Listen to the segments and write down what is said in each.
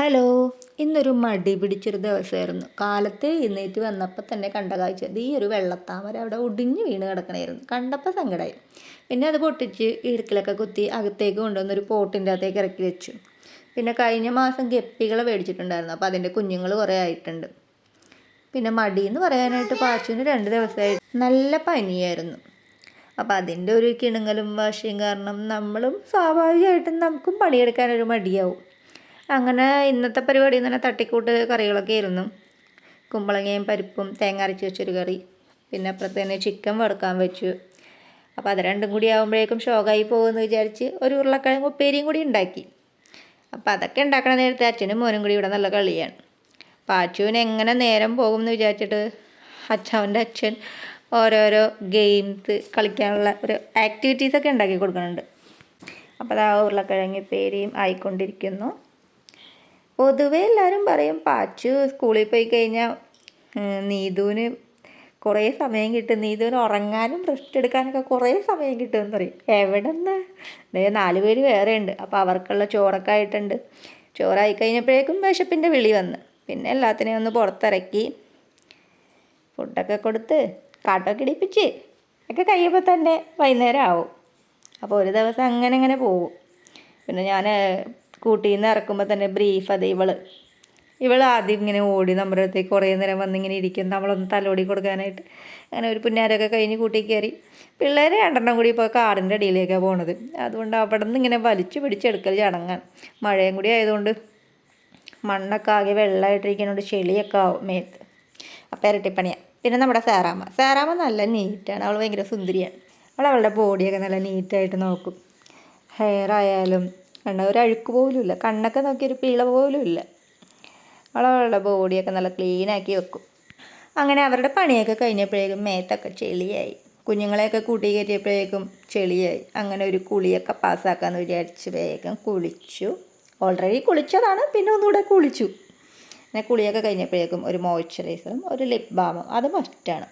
Hello. ഇന്നൊരു മടി പിടിച്ചൊരു ദിവസമായിരുന്നു. കാലത്ത് എഴുന്നേറ്റ് വന്നപ്പോൾ തന്നെ കണ്ട കാഴ്ച. ഈ ഒരു വെള്ളത്താമര അവിടെ ഒടിഞ്ഞു വീണ് കിടക്കണമായിരുന്നു കണ്ടപ്പോൾ സങ്കടമായി പിന്നെ അത് പൊട്ടിച്ച് ഇടുക്കിലൊക്കെ കുത്തി അകത്തേക്ക് കൊണ്ടുവന്നൊരു പോട്ടിന്റെ അകത്തേക്ക് ഇറക്കി വെച്ചു. പിന്നെ കഴിഞ്ഞ മാസം ഗപ്പികളെ മേടിച്ചിട്ടുണ്ടായിരുന്നു. അപ്പോൾ അതിന്റെ കുഞ്ഞുങ്ങൾ കുറേ ആയിട്ടുണ്ട്. പിന്നെ മടി എന്ന് പറയാനായിട്ട് പാച്ചുവിന് രണ്ട് ദിവസമായി. നല്ല പനിയായിരുന്നു. അപ്പോൾ അതിന്റെ ഒരു കിണുങ്ങലും വാശിയും കാരണം നമ്മളും സ്വാഭാവികമായിട്ടും നമുക്കും പണിയെടുക്കാനൊരു മടിയാവും. അങ്ങനെ ഇന്നത്തെ പരിപാടി പറഞ്ഞാൽ തട്ടിക്കൂട്ട് കറികളൊക്കെ ആയിരുന്നു. കുമ്പളങ്ങയും പരിപ്പും തേങ്ങ അരച്ച് വെച്ചൊരു കറി. പിന്നെ അപ്പുറത്ത് തന്നെ ചിക്കൻ വറുക്കാൻ വെച്ചു. അപ്പോൾ അത് രണ്ടും കൂടി ആകുമ്പോഴേക്കും ഷോക്കായി പോകുമെന്ന് വിചാരിച്ച് ഒരു ഉരുളക്കിഴങ്ങ് ഉപ്പേരിയും കൂടി ഉണ്ടാക്കി. അപ്പോൾ അതൊക്കെ ഉണ്ടാക്കണ നേരത്തെ അച്ഛനും മോനും കൂടി ഇവിടെ നല്ല കളിയാണ്. പാച്ചുവിന് എങ്ങനെ നേരം പോകും എന്ന് വിചാരിച്ചിട്ട് അച്ഛാവന്റെ അച്ഛൻ ഓരോരോ ഗെയിംസ് കളിക്കാനുള്ള ഒരു ആക്ടിവിറ്റീസൊക്കെ ഉണ്ടാക്കി കൊടുക്കുന്നുണ്ട്. അപ്പോൾ അത് ആ ഉരുളക്കിഴങ്ങ് പേരിയും ആയിക്കൊണ്ടിരിക്കുന്നു. പൊതുവേ എല്ലാവരും പറയും പാച്ചു സ്കൂളിൽ പോയി കഴിഞ്ഞാൽ നീതുവിന് കുറേ സമയം കിട്ടും. നീതുവിന് ഉറങ്ങാനും റെസ്റ്റ് എടുക്കാനൊക്കെ കുറേ സമയം കിട്ടുമെന്ന് പറയും. എവിടെ നിന്ന് ദേ നാല് പേര് വേറെ ഉണ്ട്. അപ്പോൾ അവർക്കുള്ള ചോറൊക്കെ ആയിട്ടുണ്ട്. ചോറായി കഴിഞ്ഞപ്പോഴേക്കും വിശപ്പിന്റെ വിളി വന്ന്. പിന്നെ എല്ലാത്തിനെയും ഒന്ന് പുറത്തിറക്കി. ഫുഡൊക്കെ കൊടുത്ത് കാട്ടൊക്കെ ഇടിപ്പിച്ച് ഒക്കെ കഴിയുമ്പോൾ തന്നെ വൈകുന്നേരം ആവും. അപ്പോൾ ഒരു ദിവസം അങ്ങനെ അങ്ങനെ പോകും. പിന്നെ ഞാൻ സ്കൂട്ടിയിൽ നിന്ന് ഇറക്കുമ്പോൾ തന്നെ ബ്രീഫ് അത് ഇവൾ. ഇവൾ ആദ്യം ഇങ്ങനെ ഓടി നമ്മുടെ അടുത്തേക്ക് കുറേ നേരം വന്നിങ്ങനെ ഇരിക്കും. നമ്മളൊന്ന് തലോടി കൊടുക്കാനായിട്ട്. അങ്ങനെ ഒരു പുന്നാരൊക്കെ കഴിഞ്ഞ് കൂട്ടി കയറി. പിള്ളേരെ രണ്ടെണ്ണം കൂടി ഇപ്പോൾ കാടിന്റെ അടിയിലേക്കാണ് പോണത്. അതുകൊണ്ട് അവിടെ നിന്ന് ഇങ്ങനെ വലിച്ചു പിടിച്ചെടുക്കൽ ചടങ്ങാൻ മഴയും കൂടി ആയതുകൊണ്ട് മണ്ണൊക്കെ ആകെ വെള്ളമായിട്ടിരിക്കുന്നതുകൊണ്ട് ചെളിയൊക്കെ ആവും മേത്ത്. അപ്പോൾ ഇരട്ടിപ്പണിയാണ് പിന്നെ നമ്മുടെ സാറാമ്മ. സാറാമ്മ നല്ല നീറ്റാണ്. അവൾ ഭയങ്കര സുന്ദരിയാണ്. അവൾ അവളുടെ ബോഡിയൊക്കെ നല്ല നീറ്റായിട്ട് നോക്കും. ഹെയർ ആയാലും കണ്ട? ഒരു അഴുക്ക് പോലും ഇല്ല. കണ്ണൊക്കെ നോക്കിയൊരു പിള പോലും ഇല്ല. അവളവളുടെ ബോഡിയൊക്കെ നല്ല ക്ലീനാക്കി വെക്കും. അങ്ങനെ അവരുടെ പണിയൊക്കെ കഴിഞ്ഞപ്പോഴേക്കും മേത്തൊക്കെ ചെളിയായി. കുഞ്ഞുങ്ങളെയൊക്കെ കൂട്ടി കയറ്റിയപ്പോഴേക്കും ചെളിയായി. അങ്ങനെ ഒരു കുളിയൊക്കെ പാസ്സാക്കാമെന്ന് വിചാരിച്ച് വേഗം കുളിച്ചു. ഓൾറെഡി കുളിച്ചതാണ് പിന്നെ ഒന്നുകൂടെ കുളിച്ചു. പിന്നെ കുളിയൊക്കെ കഴിഞ്ഞപ്പോഴേക്കും ഒരു മോയ്സ്ചറൈസറും ഒരു ലിപ് ബാമും അത് മസ്റ്റാണ്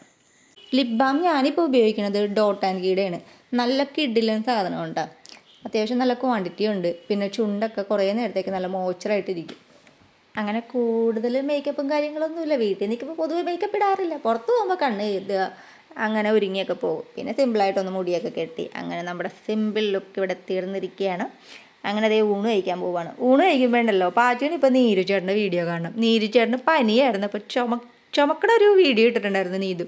ലിപ് ബാം ഞാനിപ്പോൾ ഉപയോഗിക്കുന്നത് ഡോട്ട് ആൻഡ് കീടെയാണ്. നല്ല കിഡിലും സാധനം ഉണ്ടാകും അത്യാവശ്യം നല്ല ക്വാണ്ടിറ്റി ഉണ്ട്. പിന്നെ ചുണ്ടൊക്കെ കുറേ നേരത്തേക്ക് നല്ല മോച്ചറായിട്ടിരിക്കും അങ്ങനെ കൂടുതൽ മേക്കപ്പും കാര്യങ്ങളൊന്നുമില്ല. വീട്ടിൽ നിൽക്കുമ്പോൾ പൊതുവെ മേക്കപ്പ് ഇടാറില്ല. പുറത്ത് പോകുമ്പോൾ കണ്ണ് എഴുതുക അങ്ങനെ ഒരുങ്ങിയൊക്കെ പോകും. പിന്നെ സിമ്പിളായിട്ടൊന്ന് മുടിയൊക്കെ കെട്ടി അങ്ങനെ നമ്മുടെ സിമ്പിൾ ലുക്ക് ഇവിടെ തീർന്നിരിക്കുകയാണ്. അങ്ങനെ അതേ ഊണ് കഴിക്കാൻ പോവാണ്. ഊണ് കഴിക്കുമ്പോഴുണ്ടല്ലോ പാച്ചുവിന് ഇപ്പോൾ നീരു ചേട്ടന്റെ വീഡിയോ കാണണം. നീരു ചേട്ടന് പനിയായിരുന്നു. അപ്പോൾ ചുമ ചുമക്കണ ഒരു വീഡിയോ ഇട്ടിട്ടുണ്ടായിരുന്നു നീതു.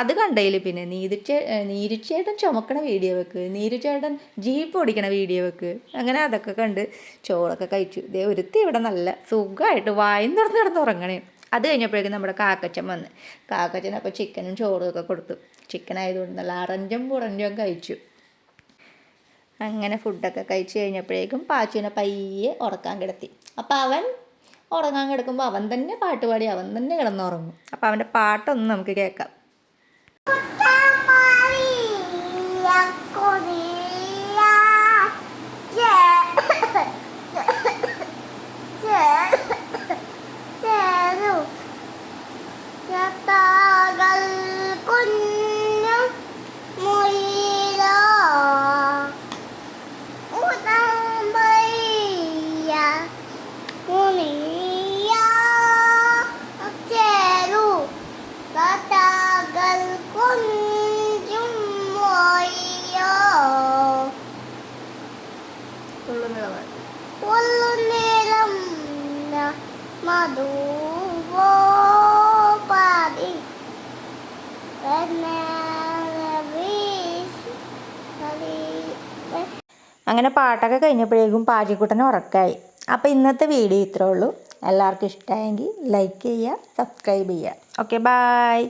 അത് കണ്ടതിൽ പിന്നെ നീതു നീരുച്ചേട്ടൻ നീരു ചേട്ടൻ ചുമക്കണ വീഡിയോ വെക്ക്. നീരുച്ചേട്ടൻ ജീപ്പ് ഓടിക്കണ വീഡിയോ വെക്ക്. അങ്ങനെ അതൊക്കെ കണ്ട് ചോറൊക്കെ കഴിച്ചു. ഇതേ ഒരുത്തി ഇവിടെ നല്ല സുഖമായിട്ട് വായും തുറന്ന് കിടന്ന് ഉറങ്ങണേ. അത് കഴിഞ്ഞപ്പോഴേക്കും നമ്മുടെ കാക്കച്ചൻ വന്ന്. കാക്കച്ചൻ അപ്പോൾ ചിക്കനും ചോറും ഒക്കെ കൊടുത്തു. ചിക്കൻ ആയതുകൊണ്ട് നല്ല അറഞ്ചും പുറഞ്ചും കഴിച്ചു. അങ്ങനെ ഫുഡൊക്കെ കഴിച്ചു കഴിഞ്ഞപ്പോഴേക്കും പാച്ചുവിനെ പയ്യെ ഉറക്കാൻ കിടത്തി. അപ്പോൾ അവൻ ഉറങ്ങാൻ കിടക്കുമ്പോൾ അവൻ തന്നെ പാട്ട് പാടി അവൻ തന്നെ കിടന്നുറങ്ങും. അപ്പം അവന്റെ പാട്ടൊന്ന് നമുക്ക് കേൾക്കാം. ഉള്ളുനേരം മധുവോ പാടി അങ്ങനെ പാട്ടൊക്കെ കഴിഞ്ഞപ്പോഴേക്കും പാചിക്കുട്ടനെ ഉറക്കായി. അപ്പോൾ ഇന്നത്തെ വീഡിയോ ഇത്രേ ഉള്ളൂ. എല്ലാവർക്കും ഇഷ്ടമായെങ്കിൽ ലൈക്ക് ചെയ്യുക സബ്സ്ക്രൈബ് ചെയ്യുക. Okay bye